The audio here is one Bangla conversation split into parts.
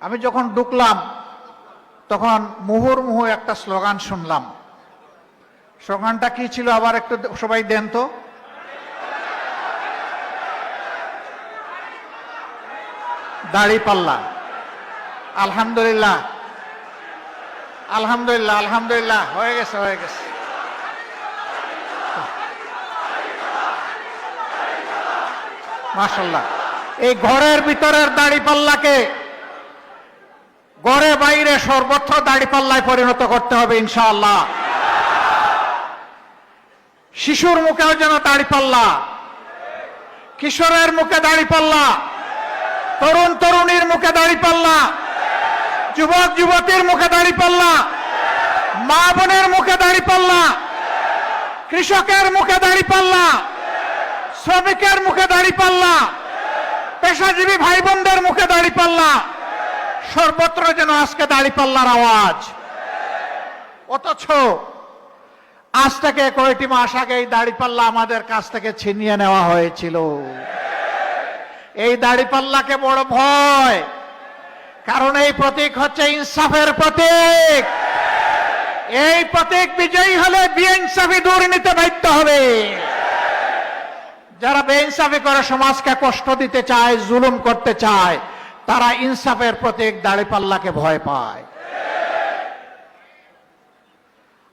আমি যখন ঢুকলাম, তখন মুহুর্মুহু একটা স্লোগান শুনলাম। স্লোগানটা কি ছিল? আবার একটু সবাই দেন তো। দাড়ি পাল্লা। আলহামদুলিল্লাহ। আলহামদুলিল্লাহ আলহামদুলিল্লাহ। হয়ে গেছে হয়ে গেছে। মাশাল্লাহ এই ঘরের ভিতরের দাড়ি ঘরে বাইরে সর্বত্র দাড়ি পাল্লায় পরিণত করতে হবে, ইনশাআল্লাহ। শিশুর মুখেও যেন দাড়ি পাল্লা। কিশোরের মুখে দাড়ি পাল্লা। তরুণ তরুণীর মুখে দাড়ি পাল্লা। যুবক যুবতীর মুখে দাড়ি পাল্লা। মা বোনের মুখে দাড়ি পাল্লা। কৃষকের মুখে দাড়ি পাল্লা। শ্রমিকের মুখে দাড়ি পাল্লা। পেশাজীবী ভাই বোনদের মুখে দাড়ি পাল্লা। সর্বত্র যেন আজকে দাড়ি পাল্লার আওয়াজ। অথচ আজ থেকে কয়েকটি মাস আগে এই দাড়ি পাল্লা আমাদের কাছ থেকে ছিনিয়ে নেওয়া হয়েছিল। এই দাড়ি পাল্লাকে বড় ভয়, কারণ এই প্রতীক হচ্ছে ইনসাফের প্রতীক। এই প্রতীক বিজয়ী হলে বিএনসাফি দুর্নীতি বাধ্য হবে। যারা বেইনসাফি করে সমাজকে কষ্ট দিতে চায়, জুলুম করতে চায় তারা ইনসাফের প্রতীক দাড়িপাল্লাকে ভয় পায়।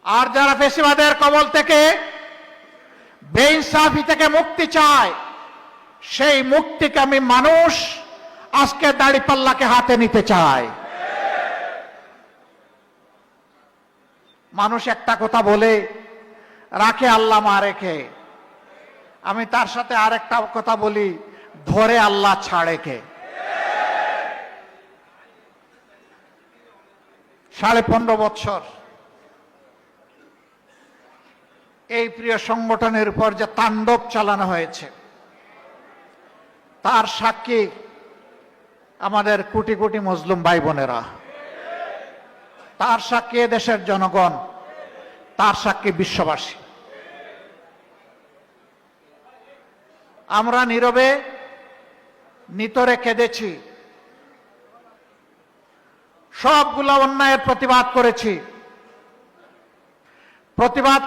আর যারা ফেসিবাদের কবল থেকে বেইনসাফি থেকে মুক্তি চায়, সেই মুক্তিকামী মানুষ আজকে দাড়িপাল্লাকে হাতে নিতে চায় মানুষ একটা কথা বলে, রাখে আল্লাহ মা রেখে। আমি তার সাথে আরেকটা কথা বলি, ধরে আল্লাহ ছাড়ে কে? সাড়ে পনেরো বছর। এই প্রিয় সংগঠনের উপর যে তাণ্ডব চালানো হয়েছে, তার সাক্ষী আমাদের কোটি কোটি মুসলিম ভাই বোনেরা তার সাক্ষী দেশের জনগণ, তার সাক্ষী বিশ্ববাসী। আমরা নীরবে নিতরে কেঁদেছি। সবগুলা অন্যায়ের প্রতিবাদ করেছি। প্রতিবাদ